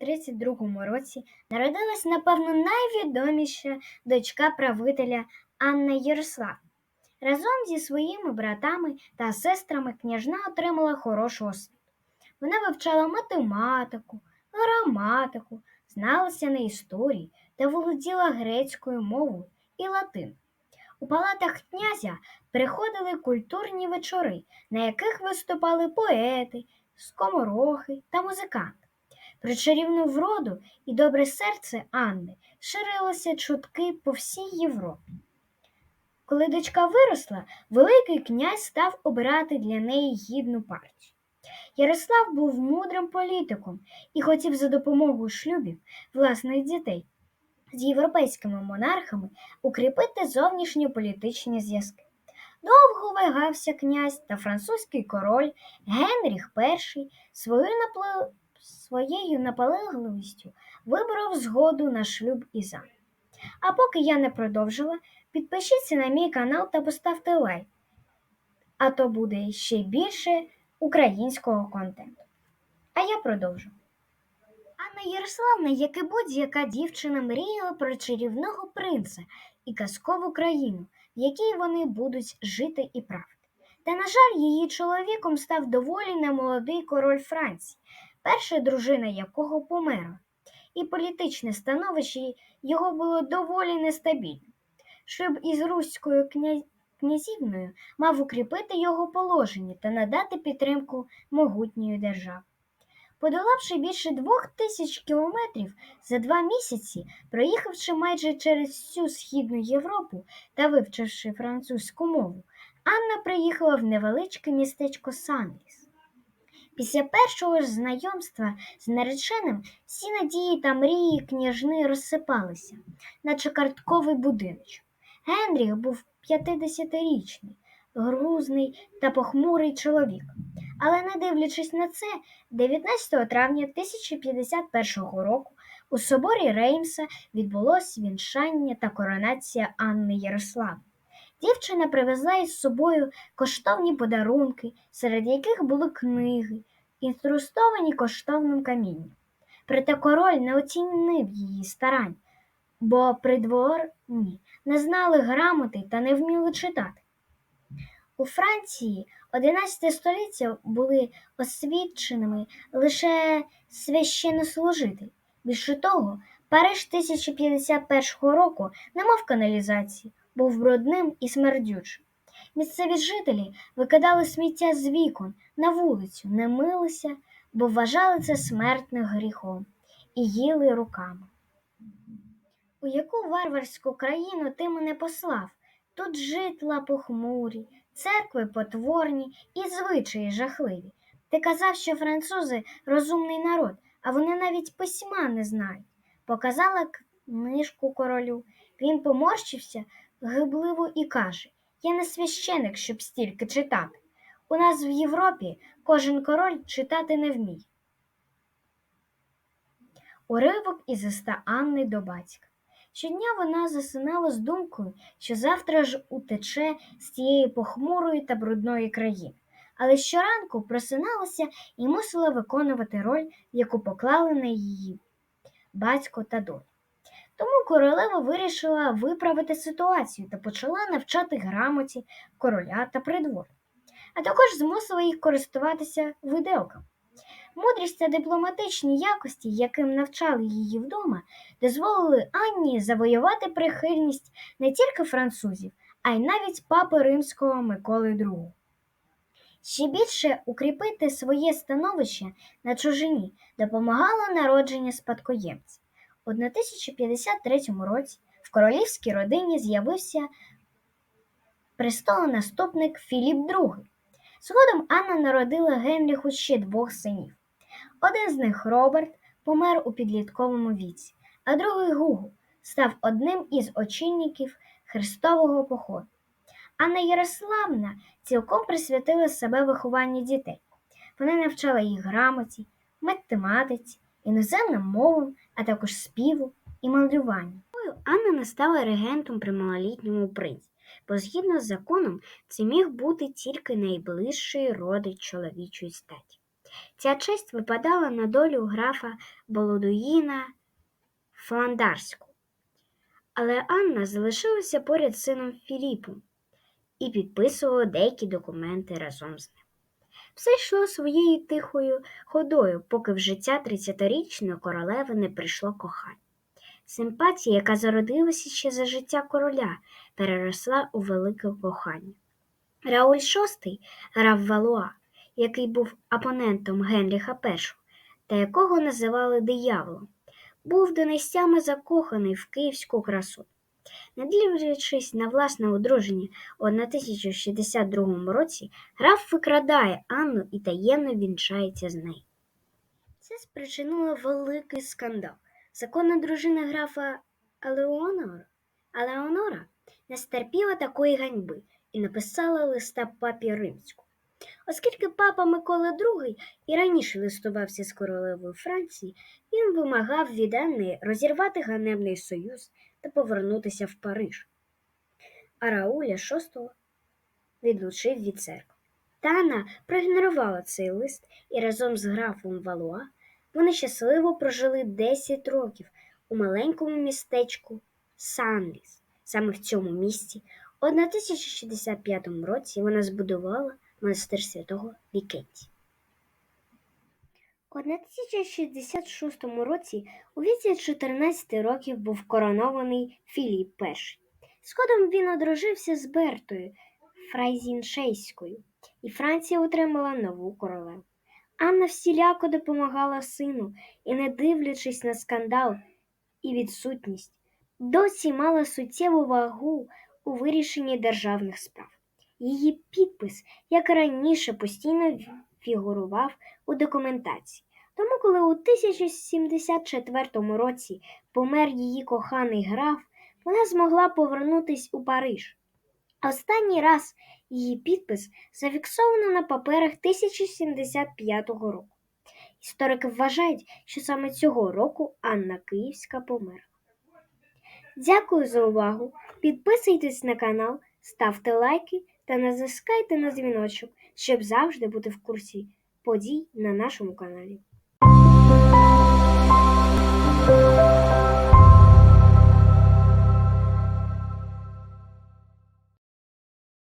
1232 році народилась, напевно, найвідоміша дочка правителя Анна Ярослав. Разом зі своїми братами та сестрами княжна отримала хорошу освіту. Вона вивчала математику, граматику, зналася на історії та володіла грецькою мовою і латиною. У палатах князя приходили культурні вечори, на яких виступали поети, скоморохи та музиканти. Про чарівну вроду і добре серце Анни ширилися чутки по всій Європі. Коли дочка виросла, Великий князь став обирати для неї гідну партію. Ярослав був мудрим політиком і хотів за допомогою шлюбів власних дітей з європейськими монархами укріпити зовнішньополітичні зв'язки. Довго вагався князь та французький король Генріх І свою напле- своєю наполегливістю вибрав згоду на шлюб із Анною. А поки я не продовжила, підпишіться на мій канал та поставте лайк, а то буде ще більше українського контенту. А я продовжу. Анна Ярославна, як і будь-яка дівчина, мріяла про чарівного принца і казкову країну, в якій вони будуть жити і правити. Та, на жаль, її чоловіком став доволі немолодий король Франції, перша дружина якого померла, і політичне становище його було доволі нестабільним. Шлюб із руською кня... князівною мав укріпити його положення та надати підтримку могутньої держави. Подолавши більше двох тисяч кілометрів за два місяці, проїхавши майже через всю східну Європу та вивчивши французьку мову, Анна приїхала в невеличке містечко Санліс. Після першого ж знайомства з нареченим всі надії та мрії княжни розсипалися, наче картковий будиночок. Генріх був 50-річний, грузний та похмурий чоловік. Але не дивлячись на це, 19 травня 1051 року у соборі Реймса відбулось вінчання та коронація Анни Ярославни. Дівчина привезла із собою коштовні подарунки, серед яких були книги, інструстовані коштовним камінням. Проте король не оцінив її старань, бо придворні не знали грамоти та не вміли читати. У Франції 11 століття були освіченими лише священнослужителі. Більше того, Париж 1051 року не мав каналізації, був брудним і смердючим. Місцеві жителі викидали сміття з вікон на вулицю, не милися, бо вважали це смертним гріхом і їли руками. У яку варварську країну ти мене послав? Тут житла похмурі, церкви потворні і звичаї жахливі. Ти казав, що французи розумний народ, а вони навіть письма не знають. Показала книжку королю. Він поморщився гибливо і каже: Я не священик, щоб стільки читати. У нас в Європі кожен король читати не вміє. Уривок із листа Анни до батька. Щодня вона засинала з думкою, що завтра ж утече з цієї похмурої та брудної країни, але щоранку просиналася і мусила виконувати роль, яку поклали на її батько та доля. Тому королева вирішила виправити ситуацію та почала навчати грамоті короля та придвор, а також змусила їх користуватися виделками. Мудрість та дипломатичні якості, яким навчали її вдома, дозволили Анні завоювати прихильність не тільки французів, а й навіть папи римського Миколи II. Ще більше укріпити своє становище на чужині допомагало народження спадкоємців. У 1053 році в королівській родині з'явився престолонаступник Філіп II. Згодом Анна народила Генріху ще двох синів. Один з них Роберт помер у підлітковому віці, а другий Гугу став одним із очільників Христового походу. Анна Ярославна цілком присвятила себе вихованню дітей. Вона навчала їх грамоті, математиці, іноземним мовам, а також співу і малюванню. Анна не стала регентом при малолітньому принці, бо згідно з законом це міг бути тільки найближчий родич чоловічої статі. Ця честь випадала на долю графа Болодуїна Фландарського. Але Анна залишилася поряд з сином Філіпом і підписувала деякі документи разом з ним. Все йшло своєю тихою ходою, поки в життя 30-річної королеви не прийшло кохання. Симпатія, яка зародилася ще за життя короля, переросла у велике кохання. Рауль VI, граф Валуа, який був опонентом Генріха І та якого називали дияволом, був донестями закоханий в київську красу. Не дивлячись на власне одруження у 1062 році, граф викрадає Анну і таємно вінчається з нею. Це спричинило великий скандал. Законна дружина графа Алеонора, Алеонора не стерпіла такої ганьби і написала листа папі римську. Оскільки папа Микола II і раніше листувався з королевою Франції, він вимагав від Анни розірвати ганебний союз та повернутися в Париж. А Рауля VI відлучив від церкви. Тана проігнорувала цей лист і разом з графом Валуа вони щасливо прожили 10 років у маленькому містечку Санліс. Саме в цьому місті у 1065 році вона збудувала монастир святого Вікенті. У 1066 році у віці 14 років був коронований Філіп І. Згодом він одружився з Бертою Фрайзіншейською, і Франція отримала нову королеву. Анна всіляко допомагала сину і, не дивлячись на скандал і відсутність, досі мала суттєву вагу у вирішенні державних справ. Її підпис, як раніше, постійно фігурував у документації. Тому, коли у 1074 році помер її коханий граф, вона змогла повернутися у Париж. Останній раз її підпис зафіксовано на паперах 1075 року. Історики вважають, що саме цього року Анна Київська померла. Дякую за увагу! Підписуйтесь на канал, ставте лайки та натискайте на дзвіночок, щоб завжди бути в курсі подій на нашому каналі.